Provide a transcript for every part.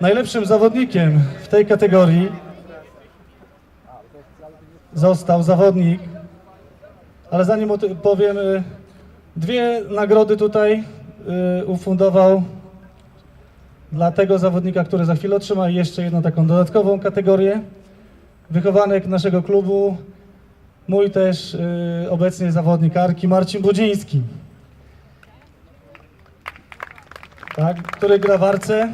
Najlepszym zawodnikiem w tej kategorii został zawodnik, ale zanim powiem, y, dwie nagrody tutaj y, ufundował dla tego zawodnika, który za chwilę otrzyma jeszcze jedną taką dodatkową kategorię. Wychowanek naszego klubu, mój też y, obecnie zawodnik Arki, Marcin Budziński. Tak, który gra w Arce.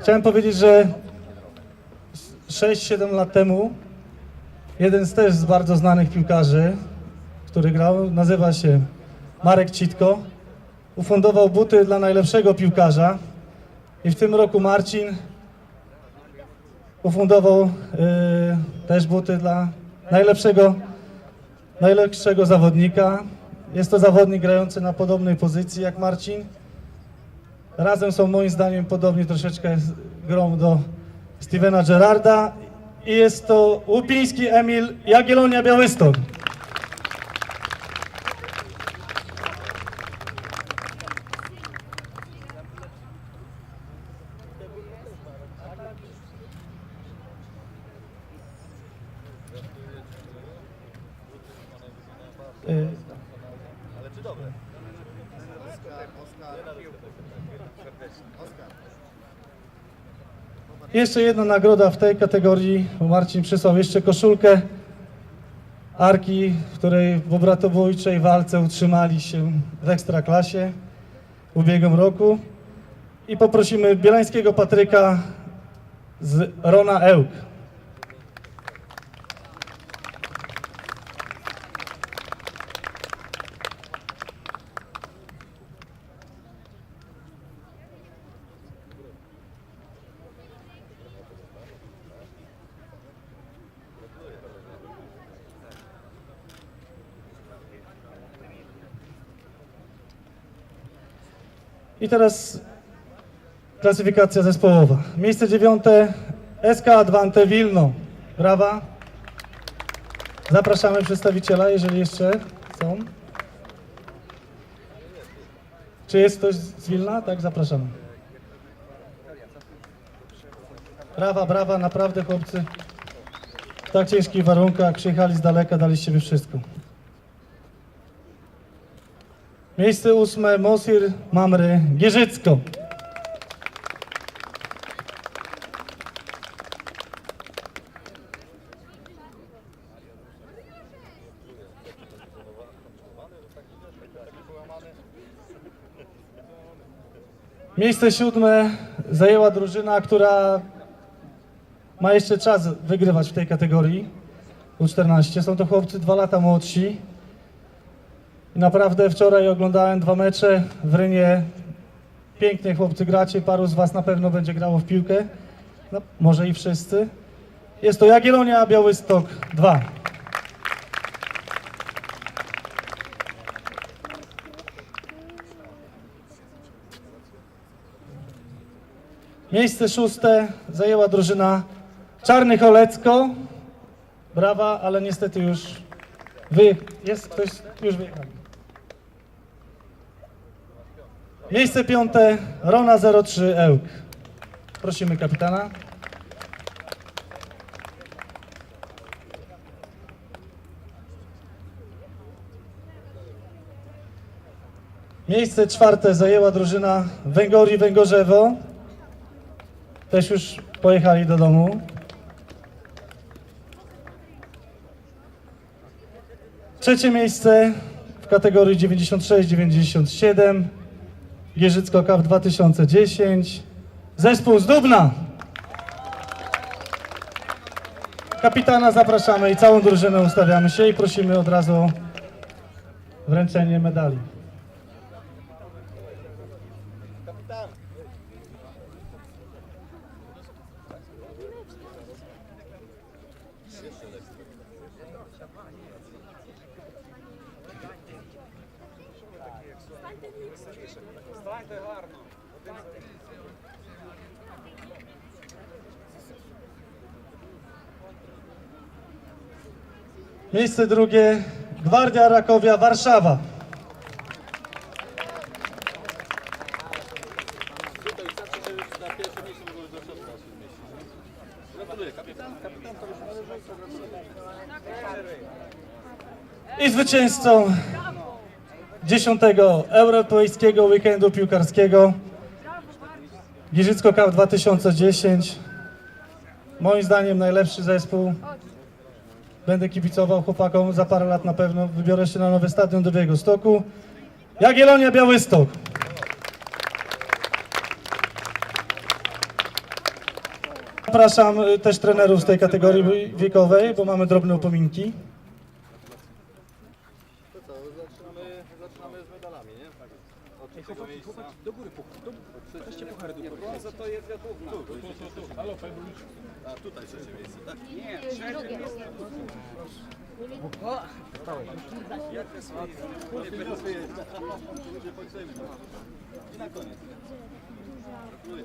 Chciałem powiedzieć, że 6-7 lat temu jeden z też z bardzo znanych piłkarzy, który grał, nazywa się Marek Citko, ufundował buty dla najlepszego piłkarza i w tym roku Marcin ufundował y, też buty dla najlepszego, najlepszego zawodnika. Jest to zawodnik grający na podobnej pozycji jak Marcin. Razem są moim zdaniem podobnie troszeczkę grą do Stevena Gerrarda i jest to Łupiński Emil Jagiellonia Białystok. Y, Jeszcze jedna nagroda w tej kategorii, bo Marcin przysłał jeszcze koszulkę Arki, w której w obratobójczej walce utrzymali się w Ekstraklasie w ubiegłym roku. I poprosimy Bielańskiego Patryka z Rona Ełk. I teraz klasyfikacja zespołowa. Miejsce dziewiąte SK Advante Wilno. Brawa. Zapraszamy przedstawiciela, jeżeli jeszcze są. Czy jest ktoś z Wilna? Tak, zapraszamy. Brawa, brawa, naprawdę chłopcy. W tak ciężkich warunkach przyjechali z daleka, dali z siebie wszystko. Miejsce ósme Mosir Mamry Gierzycko. Miejsce siódme zajęła drużyna, która ma jeszcze czas wygrywać w tej kategorii U14. Są to chłopcy dwa lata młodsi. Naprawdę wczoraj oglądałem dwa mecze w Rynie. Pięknie chłopcy gracie, paru z was na pewno będzie grało w piłkę. No, może i wszyscy. Jest to Jagiellonia Białystok 2. Miejsce szóste zajęła drużyna Czarnych Olecko. Brawa, ale niestety już wy... Jest ktoś już wyjechał. Miejsce piąte Rona 03 Ełk. Prosimy kapitana. Miejsce czwarte zajęła drużyna Węgori Węgorzewo. Też już pojechali do domu. Trzecie miejsce w kategorii 96-97 Gierzycko Cup 2010 Zespół z Dubna. Kapitana zapraszamy i całą drużynę ustawiamy się i prosimy od razu o wręczenie medali Gwardia Rakowia Warszawa. pierwsze miejsce mogło już do środka się zmieścić. nie? Kapitan to już należy, to gratuluję. I zwycięzcą 10. Europejskiego Weekendu Piłkarskiego Giżycko Cup 2010. Moim zdaniem najlepszy zespół. Będę kibicował chłopakom za parę lat na pewno. Wybiorę się na nowy stadion do Białego Stoku. Jagiellonia Białystok. Zapraszam y, też trenerów z tej kategorii wiekowej, bo mamy drobne upominki. To co, zaczynamy, zaczynamy z medalami, nie? Od trzeciego miejsca. Do góry, po, do, weźcie puchary do góry. Brąza to jest wiadomo. Tu, tu, tu, tu. Halo, A tutaj trzecie miejsce, tak? Ludzie potrzebni. I na koniec. Gratuluję.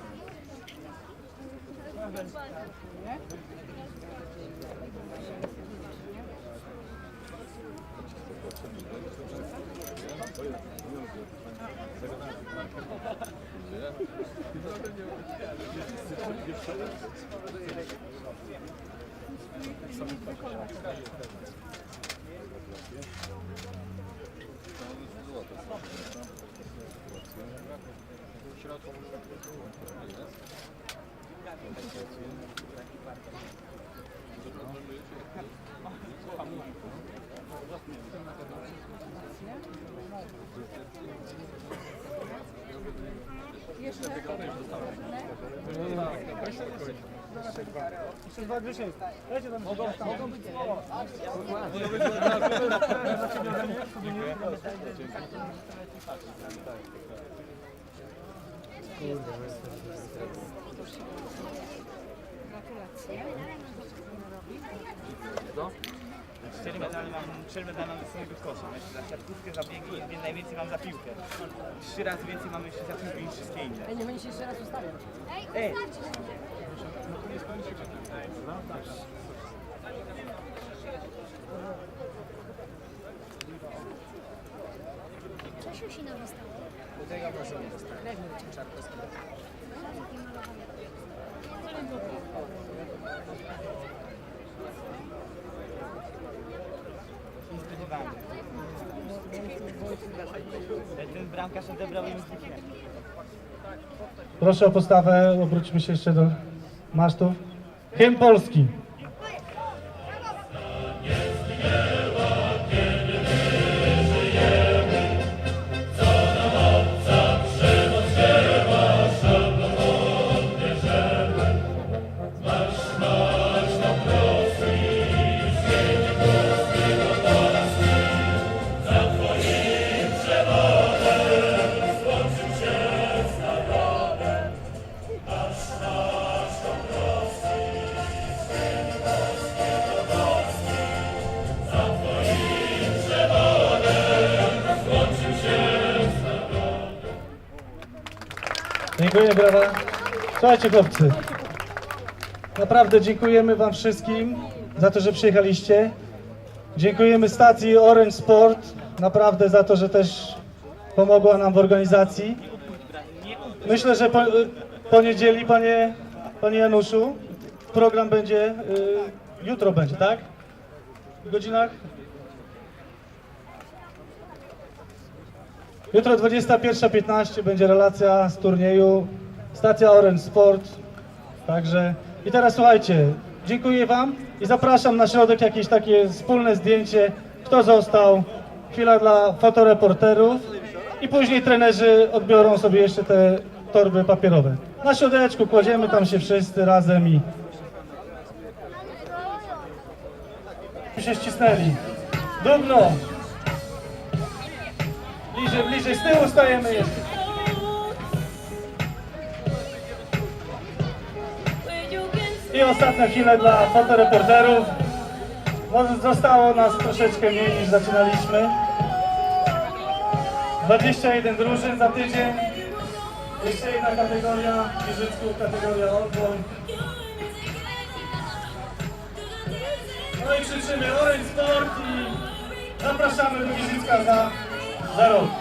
Вчера Jeszcze? Jeszcze dwa Grzysiek. Dajcie tam Mogą, mogą być słowa. Kurde, Cztery medale mam, trzy medale mam ze samego kosza. Jeszcze za siatkówkę, za biegi, więc najwięcej mam za piłkę. Trzy razy więcej mam jeszcze za piłkę niż wszystkie inne. Ej, nie będziesz jeszcze raz ustawiać. Ej! Czesiu się nawystało. Nie bramkarz odebrał im. Proszę o postawę, obróćmy się jeszcze do masztów. Hymn Polski. Dziękuję, brawa. Słuchajcie chłopcy, naprawdę dziękujemy wam wszystkim za to, że przyjechaliście. Dziękujemy stacji Orange Sport, naprawdę za to, że też pomogła nam w organizacji. Myślę, że po, po niedzieli, panie, panie Januszu, program będzie, y, jutro będzie, tak? W godzinach? Jutro 21.15 będzie relacja z turnieju. Stacja Orange Sport. Także i teraz słuchajcie, dziękuję Wam i zapraszam na środek jakieś takie wspólne zdjęcie. Kto został? Chwila dla fotoreporterów i później trenerzy odbiorą sobie jeszcze te torby papierowe. Na środeczku kładziemy tam się wszyscy razem i się ścisnęli. Dumno! Bliżej, bliżej, z tyłu stajemy jeszcze. I ostatnia chwile dla fotoreporterów. No, zostało nas troszeczkę mniej niż zaczynaliśmy. 21 drużyn za tydzień. Jeszcze jedna kategoria, Giżycków, kategoria odbój. No i krzyczymy Orange Sport i zapraszamy do Giżycka za, za rok.